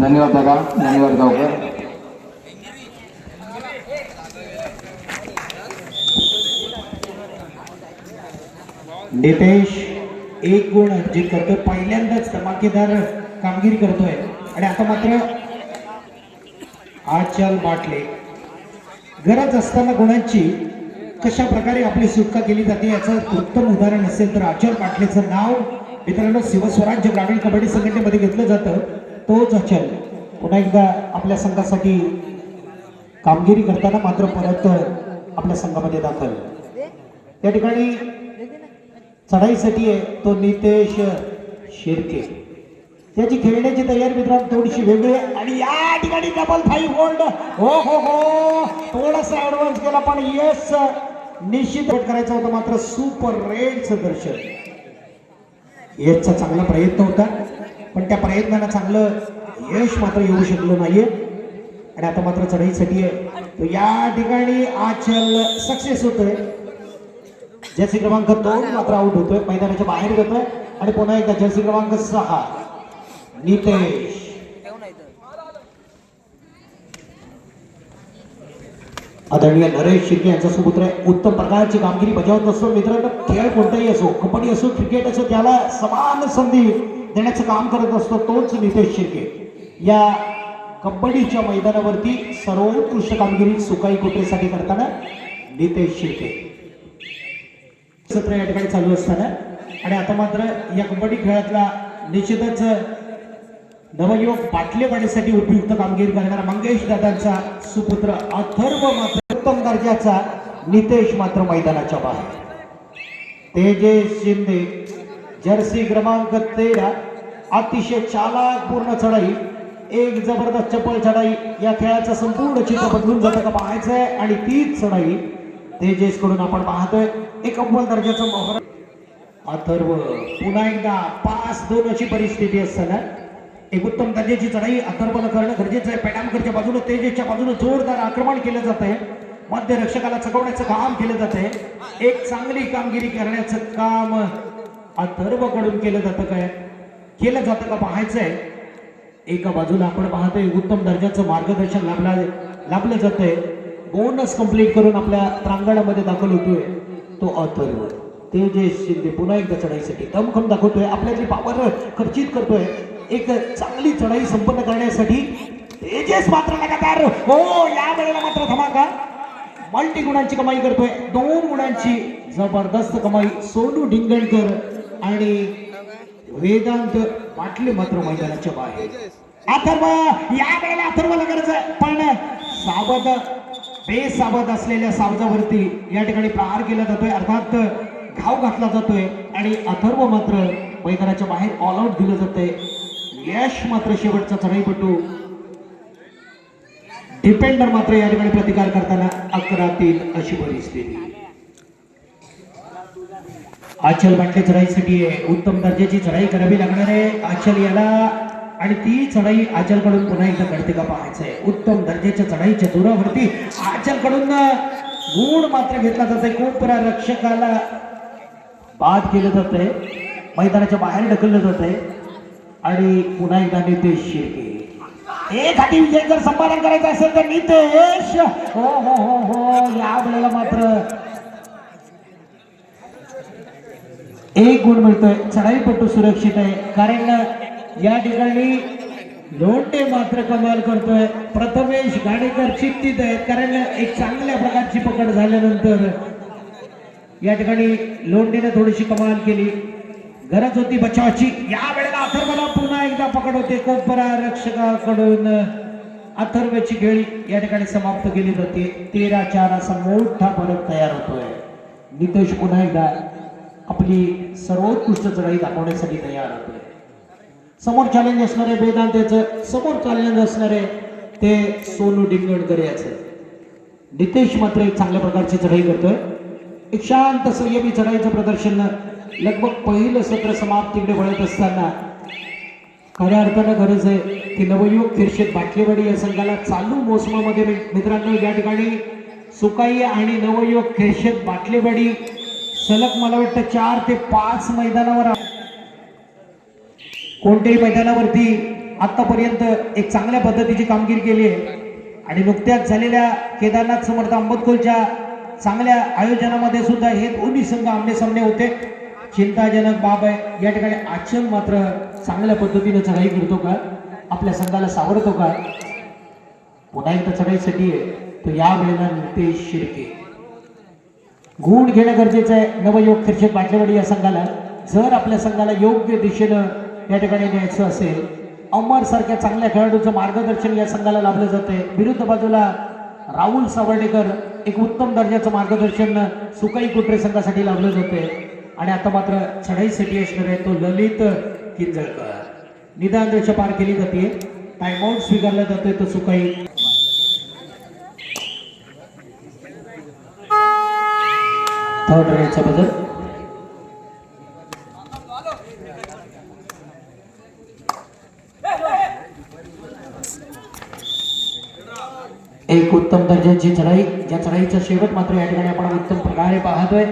धन्यवाद दादा धन्यवाद गावकर नितेश एक गुण अर्जित करतोय पहिल्यांदाच धमाकेदार कामगिरी करतोय. आणि आता मात्र आचल बाटले गरज असताना गुणांची कशा प्रकारे आपली सुटका केली जाते याचं उत्तम उदाहरण असेल तर आचल पाटलेचं नाव. मित्रांनो शिवस्वराज्य ग्रामीण कबड्डी संघटनेमध्ये घेतलं जातं. तोच अचल पुन्हा एकदा आपल्या संघासाठी कामगिरी करताना मात्र परत आपल्या संघामध्ये दाखल. या ठिकाणी चढाईसाठी आहे तो नितेश शिर्के. त्याची खेळण्याची तयारी मित्रांनो थोडीशी वेगळी आहे. आणि या ठिकाणी डबल फाईव्ह होल्ड हो हो हो. थोडासा ऍडव्हान्स केला पण येस निश्चित करायचं होतं मात्र सुपर रेडचं दर्शन. यशचा चांगला प्रयत्न होता पण त्या प्रयत्नाला चांगलं यश मात्र येऊ शकलं नाहीये. आणि आता मात्र चढाईसाठी आहे. तो या ठिकाणी आचल सक्सेस होतोय. जर्सी क्रमांक दोन मात्र आउट होतोय. मैदानाच्या बाहेर जातोय आणि पुन्हा एकदा जर्सी क्रमांक सहा नितेश. आदरणीय नरेश शिर्के यांचा सुपुत्र आहे उत्तम प्रकारची कामगिरी बजावत असतो मित्रांनो खेळ कोणताही असो कबड्डी असो क्रिकेट असो त्याला समान संधी देण्याचं काम करत असतो तोच नितेश शिर्के या कबड्डीच्या मैदानावरती सर्वोत्कृष्ट कामगिरी सुकाई कोटेसाठी करताना नितेश शिर्के सत्र या ठिकाणी चालू असताना. आणि आता मात्र या कबड्डी खेळातला निश्चितच नवयुवक बाटलेवाडीसाठी उपयुक्त कामगिरी करणारा मंगेश दादांचा सुपुत्र अथर्व मात्र दर्जाचा नितेश मात्र मैदानाच्या बाहेर. तेजेश शिंदे जर्सी क्रमांक तेरा अतिशय चालाकपूर्ण चढाई एक जबरदस्त चपल चढाई या खेळाचं संपूर्ण चित्र बदलून जातं का पाहायचंय? आणि तीच चढाई तेजेशकडून आपण पाहतोय. एक अव्वल दर्जाचं मोहर. अथर्व पुन्हा एकदा पाच दोन अशी परिस्थिती असताना एक उत्तम दर्जाची चढाई अथर्वला करणं गरजेचं आहे. पेटामकरच्या बाजूने तेजेसच्या बाजूने जोरदार आक्रमण केलं जात आहे मध्य रक्षकाला चकवण्याचं काम केलं जात आहे एक चांगली कामगिरी करण्याचं काम अथर्वकडून केलं जातं काय? केलं जातं का पाहायचं आहे एका बाजूला आपण पाहतोय उत्तम दर्जाचं मार्गदर्शन लाभला लाभलं जातंय. बोनस कंप्लीट करून आपल्या प्रांगणामध्ये दाखल होतोय तो अथर्व. तेजेश शिंदे पुन्हा एकदा चढाईसाठी दमखम दाखवतोय. आपल्यातली पावर खर्चित करतोय. एक चांगली चढाई संपन्न करण्यासाठी तेजेस मात्र लगातार हो या वेळेला मात्र धमाका मल्टी गुणांची कमाई करतोय. दोन गुणांची जबरदस्त कमाई सोनू ढिंगणकर आणि वेदांत पाटले मात्र मैदानाच्या बाहेर. अथर्व या वेळेला अथर्वला गरज आहे. पण सावध बेसावध असलेल्या सावजावरती या ठिकाणी प्रहार केला जातोय. अर्थात घाव घातला जातोय आणि अथर्व मात्र मैदानाच्या बाहेर ऑल आउट दिलं जातंय. यश मात्र शेवटचा चढाईपटू. डिपेंडर मात्र या ठिकाणी प्रतिकार करताना अकरा तीन अशी परिस्थिती. आचल बाटले चढाईसाठी आहे. उत्तम दर्जाची चढाई करावी लागणार आहे. आचल याला आणि ती चढाई आचलकडून पुन्हा एकदा घडते का पाहायचंय. उत्तम दर्जाच्या चढाईच्या दुरावरती आचलकडून गुण मात्र घेतला जातोय. कोपरा रक्षकाला बाद केलं जात आहे मैदानाच्या बाहेर ढकललं जात आहे आणि पुन्हा एकदा नितेश शिर्के एखादी विजय जर संपादन करायचं असेल तर नितेश. हो हो हो हो. या वेळेला मात्र. एक गुण मिळतोय. चढाईपटू सुरक्षित आहे. कारण या ठिकाणी लोंढे मात्र कमाल करतोय. प्रथमेश गाडेकर चिंतित आहेत. कारण एक चांगल्या प्रकारची पकड झाल्यानंतर या ठिकाणी लोंढेने थोडीशी कमाल केली. गरज होती बचावाची. या वेळेला अथर्वला पकड होते कोपरा रक्षकाकडून अथर्वची खेळी या ठिकाणी समाप्त केली जाते. तेरा चार असा मोठा फरक तयार होतोय. नितेश पुन्हा एकदा आपली सर्वोत्कृष्ट चढाई दाखवण्यासाठी तयार होतोय. समोर चॅलेंज असणारे वेदांतेचं समोर चॅलेंज असणारे ते सोनू डिंगणकर याचं नितेश मात्र एक चांगल्या प्रकारची चढाई करतोय. एक शांत संयमी चढाईचं प्रदर्शन लगभग पहिलं सत्र समाप्तीकडे वळत असताना खऱ्या अर्थानं गरज आहे की नवयुवक खिरशेत बाटलेवाडी या संघाला चालू मोसमामध्ये मित्रांनो या ठिकाणी सुकाई आणि नवयुवक खिरशेत बाटलेवाडी सलग मला वाटतं चार ते पाच मैदानावर कोणत्याही मैदानावरती आतापर्यंत एक चांगल्या पद्धतीची कामगिरी केली आहे. आणि नुकत्याच झालेल्या केदारनाथ समर्थ आंबतकोलच्या चांगल्या आयोजनामध्ये सुद्धा हे दोन्ही संघ आमने सामने होते. चिंताजनक बाब आहे. या ठिकाणी आचल मात्र चांगल्या पद्धतीने चढाई करतो का? आपल्या संघाला सावरतो का? पुन्हा एकदा चढाईसाठी आहे तो या वेळेला नितेश शिर्के. गुण घेणं गरजेचं आहे. नवयोग खर्चेत बाटलेवाडी या संघाला. जर आपल्या संघाला योग्य दिशेनं या ठिकाणी न्यायचं असेल अमर सारख्या चांगल्या खेळाडूचं मार्गदर्शन या संघाला लाभलं जाते विरुद्ध बाजूला राहुल सावर्डेकर एक उत्तम दर्जाचं मार्गदर्शन सुकाई कुत्रे संघासाठी लाभलं जाते आणि आता मात्र चढाईसाठी असणार आहे तो ललित किंजळकर निदान रेषा पार केली जाते. टाइमआउट स्वीकारला जातोय तो सुकाई. थर्ड रेडचा बदल एक उत्तम दर्जाची चढाई ज्या चढाईचा शेवट मात्र या ठिकाणी आपण उत्तम प्रकारे पाहतोय.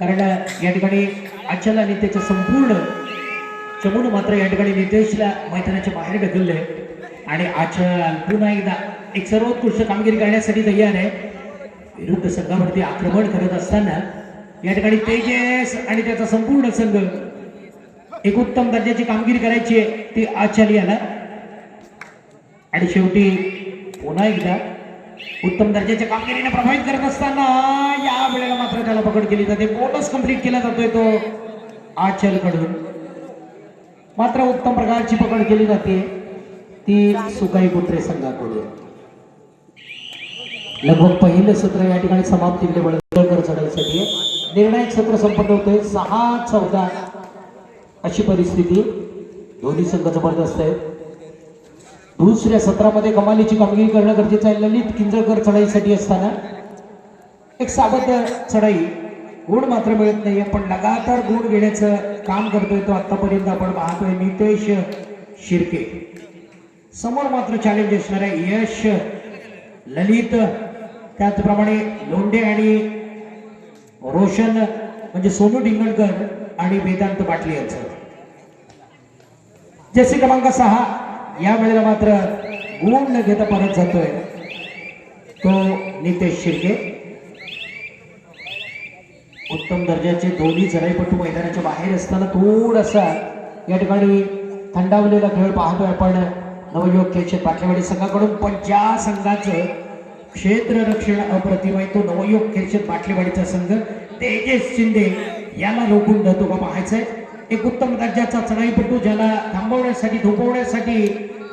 कारण या ठिकाणी अचल आणि त्याचं संपूर्ण चमून मात्र या ठिकाणी नितेशला मैदानाच्या बाहेर ढकलले. आणि आचल पुन्हा एकदा एक सर्वोत्कृष्ट कामगिरी करण्यासाठी तयार आहे. विरुद्ध संघावरती आक्रमण करत असताना या ठिकाणी तेजस आणि त्याचा संपूर्ण संघ एक उत्तम दर्जाची कामगिरी करायची आहे ती आचार्य याला आणि शेवटी पुन्हा एकदा उत्तम दर्जाच्या कामगिरीने प्रभावित करत असताना या वेळेला मात्र त्याला पकड केली जाते. बोनस कंप्लीट केला जातोय तो आचलकडून मात्र उत्तम प्रकारची पकड केली जाते. ती सुकाई कुत्रे संघाकडून. लगभग पहिलं सत्र या ठिकाणी समाप्तीकडे वळकर चढाईसाठी आहे. निर्णायक सत्र संपन्न होतोय. सहा चौदा अशी परिस्थिती. दोन्ही संघ जबरदस्त आहेत. दुसऱ्या सत्रामध्ये कमालीची कामगिरी करणं गरजेचं आहे. ललित किंजळकर चढाईसाठी असताना एक साबत चढाई गुण मात्र मिळत नाहीये पण लगातार गुण घेण्याचं काम करतोय तो आतापर्यंत आपण पाहतोय नितेश शिर्के. समोर मात्र चॅलेंज असणार आहे यश ललित त्याचप्रमाणे लोंढे आणि रोशन म्हणजे सोनू डिंगणकर आणि वेदांत पाटले यांचं. जसे क्रमांक सहा या वेळेला मात्र गुण न घेता परत जातोय तो नितेश शिर्के. उत्तम दर्जाचे दोन्ही चढाईपट्टू मैदानाच्या बाहेर असताना थोडासा या ठिकाणी थंडावलेला खेळ पाहतोय आपण. नवयुवक खेळशेत पाटलेवाडी संघाकडून पण ज्या संघाचं क्षेत्ररक्षण अप्रतिम आहे तो नवयुवक खेळशेत पाठलेवाडीचा संघ तेजस शिंदे याला रोखून धरतो का पाहायचंय. एक उत्तम दर्जाचा चढाईपटू ज्याला थांबवण्यासाठी थोपवण्यासाठी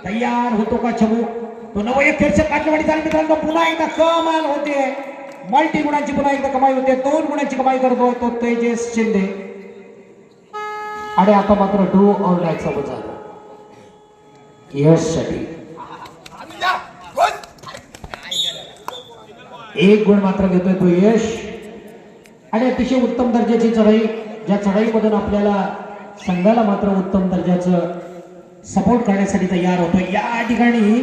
तयार होतो का चमू तो नवयुवक खेळशेत पाटलेवाडीचा मित्रांनो पुन्हा एकदा कमाल होते. मल्टी गुणांची पुन्हा एकदा कमाई होते. दोन गुणांची कमाई करतोय तो तेजस शिंदे. आणि आता मात्र डू ऑर डायचा बजा यशसाठी एक गुण मात्र घेतोय तो यश. आणि अतिशय उत्तम दर्जाची चढाई. ज्या चढाईमधून आपल्याला संघाला मात्र उत्तम दर्जाचं सपोर्ट करण्यासाठी तयार होतो या ठिकाणी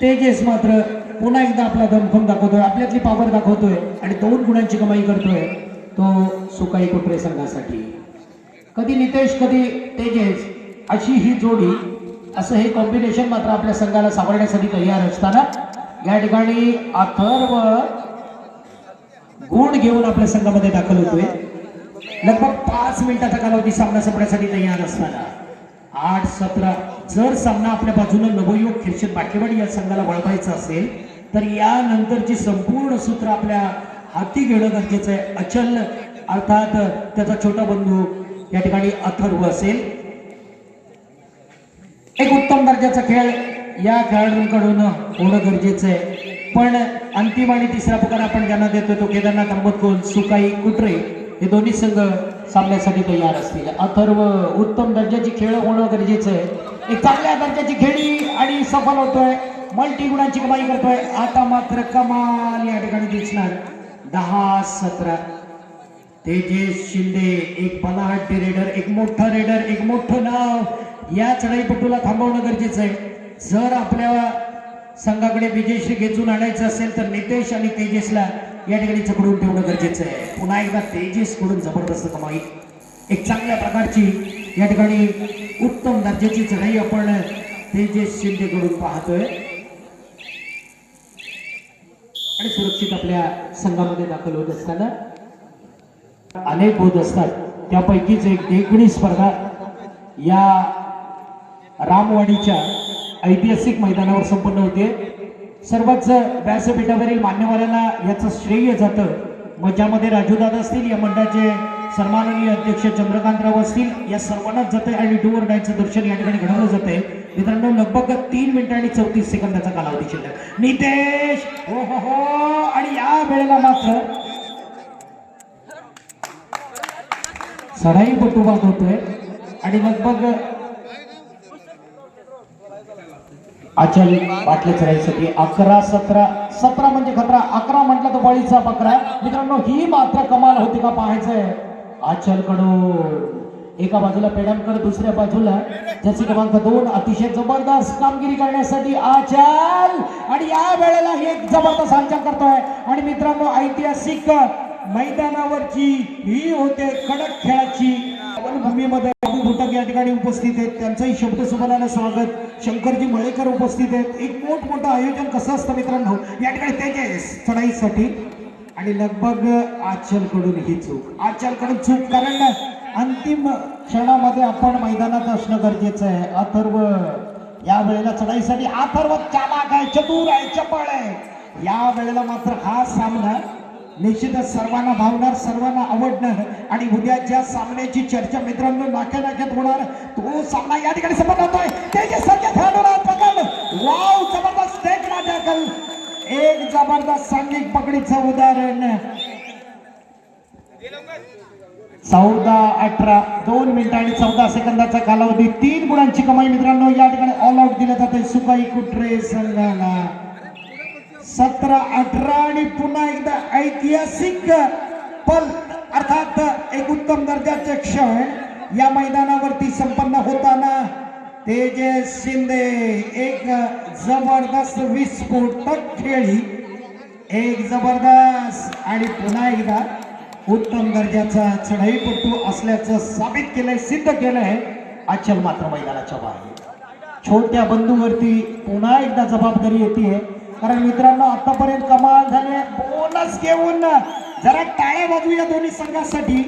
तेजस मात्र पुन्हा एकदा आपला दमखम दाखवतोय आपल्यातली पावर दाखवतोय आणि दोन गुणांची कमाई करतोय तो सुकाई कुत्रे संघासाठी. कधी नितेश कधी तेजेस अशी ही जोडी असं हे कॉम्बिनेशन मात्र आपल्या संघाला सावरण्यासाठी तयार असताना या ठिकाणी अथर्व गुण घेऊन आपल्या संघामध्ये दाखल होतोय. लगभग पाच मिनिटाचा कालावधी सामना संपण्यासाठी तयार असताना आठ सतरा जर सामना आपल्या बाजूने नवयुग खिरशद बाटलेवाडी या संघाला वळवायचा असेल तर यानंतरची संपूर्ण सूत्र आपल्या हाती घेणं गरजेचं आहे. अचल अर्थात त्याचा छोटा बंधू या ठिकाणी अथर्व असेल. एक उत्तम दर्जाचा खेळ या खेळाडूंकडून होणं गरजेचं आहे. पण अंतिम आणि तिसरा प्रकार आपण ज्यांना देतो तो केदारनाथ आंबतकोल सुकाई कुटरे हे दोन्ही संघ सामन्यासाठी तयार असतील. अथर्व उत्तम दर्जाची खेळ होणं गरजेचं आहे. एक चांगल्या दर्जाची खेळी आणि सफल होतोय. मल्टी गुणांची कमाई करतोय. आता मात्र कमाल या ठिकाणी दिसणार. दहा सतरा. तेजेस शिंदे एक पनाहट्टी रेडर एक मोठं रेडर एक मोठं नाव. या चढाईपटूला थांबवणं गरजेचं आहे. जर आपल्या संघाकडे विजयश्री खेचून आणायचं असेल तर नितेश आणि तेजेसला या ठिकाणी चकडून ठेवणं गरजेचं आहे. पुन्हा एकदा तेजेसकडून जबरदस्त कमाई. एक चांगल्या प्रकारची या ठिकाणी उत्तम दर्जाची चढाई आपण तेजेस शिंदेकडून पाहतोय. आणि सुरक्षित आपल्या संघामध्ये दाखल होत असताना अनेक होत असतात. त्यापैकीच एक देखणी स्पर्धा या रामवाडीच्या ऐतिहासिक मैदानावर संपन्न होते. सर्वच व्यासपीठावरील मान्यवरांना याचं श्रेय जातं. मग ज्यामध्ये राजूदादा असतील या मंडळाचे सन्माननीय अध्यक्ष चंद्रकांतराव असतील. या सर्वांनाच जाते आणि डोअर डायचं दर्शन या ठिकाणी घडवलं जाते मित्रांनो लगभग तीन मिनिटं आणि चौतीस सेकंदाचा कालावधी शिल्लक. नितेश! हो हो हो! आणि या वेळेला मात्र सराई पटुबाद होतोय. आणि लगभग अचल बाटल्या चढाईसाठी अकरा सतरा सतरा म्हणजे खतरा अकरा म्हटलं तर बळीचा बकरा मित्रांनो ही मात्र कमाल होती का पाहायचंय? आचलकडू एका बाजूला पेडामकर दुसऱ्या बाजूला ज्याची क्रमांक दोन अतिशय जबरदस्त कामगिरी करण्यासाठी आचल. आणि या वेळेला हे एक जबरदस्त हालचाल करतोय. आणि मित्रांनो ऐतिहासिक मैदानावरची ही होते कडक खेळाची भूमीमध्ये भुटक या ठिकाणी उपस्थित आहेत. त्यांचंही शब्द सुमनानं स्वागत. शंकरजी मळेकर उपस्थित आहेत. एक मोठमोठं आयोजन कसं असतं मित्रांनो? या ठिकाणी तेजस चढाईसाठी आणि लगभग आचलकडून ही चूक. आचलकडून चूक कारण अंतिम क्षणामध्ये आपण मैदानात असणं गरजेचं आहे. अथर्व या वेळेला चढाईसाठी अथर्व चालाक आहे चतुर आहे चपळ आहे. या वेळेला मात्र हा सामना निश्चितच सर्वांना भावणार सर्वांना आवडणार आणि उद्याच्या सामन्याची चर्चा मित्रांनो नाक्या नाक्यात होणार तो सामना या ठिकाणी संपन्न होतोय. त्याचे सज्ज खेळणार पकड. वाव जबरदस्त देखना टॅकल एक जबरदस्त सांघिक पकडीचं उदाहरण. चौदा अठरा दोन मिनिट आणि चौदा सेकंदाचा कालावधी. तीन गुणांची कमाई मित्रांनो या ठिकाणी ऑल आउट दिलं जाते सुकाई कुट्रे संघाला सतरा अठरा आणि पुन्हा एकदा ऐतिहासिक पल. अर्थात एक उत्तम दर्जाचे क्षण. या मैदानावरती संपन्न होताना तेजस शिंदे एक जबरदस्त विस्फोटक खेळी एक जबरदस्त आणि पुन्हा एकदा उत्तम दर्जाचा चढाईपट्टू असल्याचं साबित केलंय सिद्ध केलंय अचल मात्र मैदानाच्या बाहेर. छोट्या बंधूवरती पुन्हा एकदा जबाबदारी येते कारण मित्रांनो आतापर्यंत कमाल झाले बोनस घेऊन जरा टाळ्या वाजू या दोन्ही संघासाठी.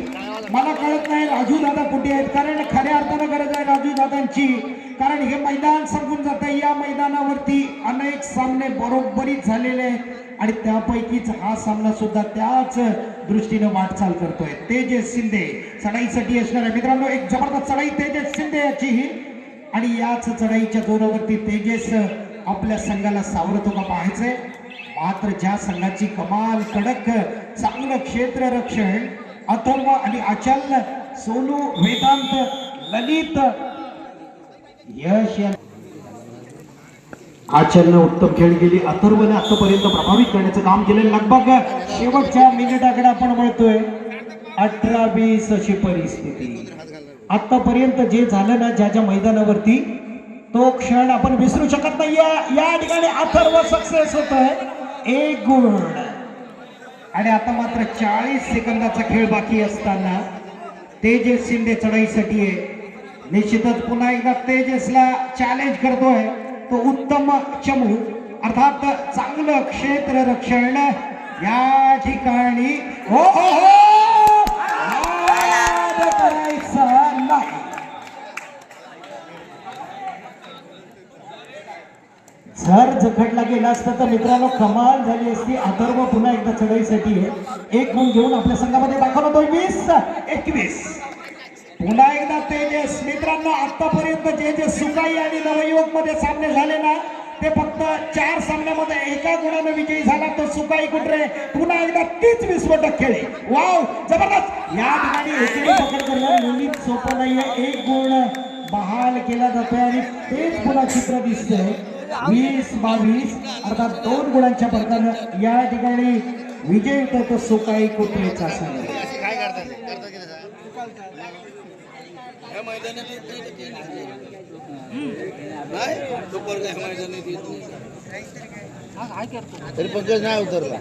मला कळत नाही राजू दादा कुठे आहेत. कारण खऱ्या अर्थानं गरज आहे राजू दादांची. कारण हे मैदान संपून जात. या मैदानावरती अनेक सामने बरोबरीत झालेले आहेत. आणि त्यापैकीच हा सामना सुद्धा त्याच दृष्टीने वाटचाल करतोय. तेजस शिंदे. चढाईसाठी असणार आहे. मित्रांनो एक जबरदस्त चढाई तेजस शिंदे याची ही. आणि याच चढाईच्या जोरावरती तेजस आपल्या संघाला सावरतो का पाहायचंय. मात्र ज्या संघाची कमाल कडक चांगलं क्षेत्र रक्षण अथर्व आणि अचल सोनू वेदांत ललित यश या उत्तम खेळ गेली. अथर्वने आतापर्यंत प्रभावित करण्याचं काम केलं लगभग शेवटच्या मिनिटाकडे आपण म्हणतोय अठरा वीस अशी परिस्थिती. आतापर्यंत जे झालं ना ज्या ज्या मैदानावरती तो क्षण आपण विसरू शकत नाही. या या ठिकाणी अथर्व सक्सेस होत आहे एक गुण. आणि आता मात्र चाळीस सेकंदाचा खेळ बाकी असताना तेजस शिंदे चढाईसाठी आहे. निश्चितच पुन्हा एकदा तेजसला चॅलेंज करतोय. तो उत्तम चमू. अर्थात चांगलं क्षेत्र रक्षण या ठिकाणी. हो हो हो! करायचा नाही. जर जखडला गेला असता तर मित्रांनो कमाल झाली असती. अथर्व पुन्हा एकदा चढाईसाठी एक गुण घेऊन आपल्या संघामध्ये दाखवतो. वीस एकवीस. पुन्हा एकदा तेजस मित्रांनो आतापर्यंत जे जे सुकाई आणि नवयुवकमध्ये सामने झाले ना ते फक्त चार सामन्यामध्ये एका गुणाने विजयी झाला तो सुकाई कुठरे? पुन्हा एकदा तीच विस्फोटक खेळी. वाव जबरदस्त. या ठिकाणी एकेरी पकड करणं मुलीत सोपं नाहीये. एक गुण बहाल केला जातोय आणि तेच पुन्हा चित्र दिसतंय. वीस बावीस अर्थात दोन गुणांच्या फरकानं या ठिकाणी विजय होतो तो सुकाई कुत्रेचा संघ काय करतात करतात की तसं ह्या मैदानात येत नाही तर ते नाही तो पोरगा ह्या मैदानात येत नाही तरी पंकज नाही उतरला.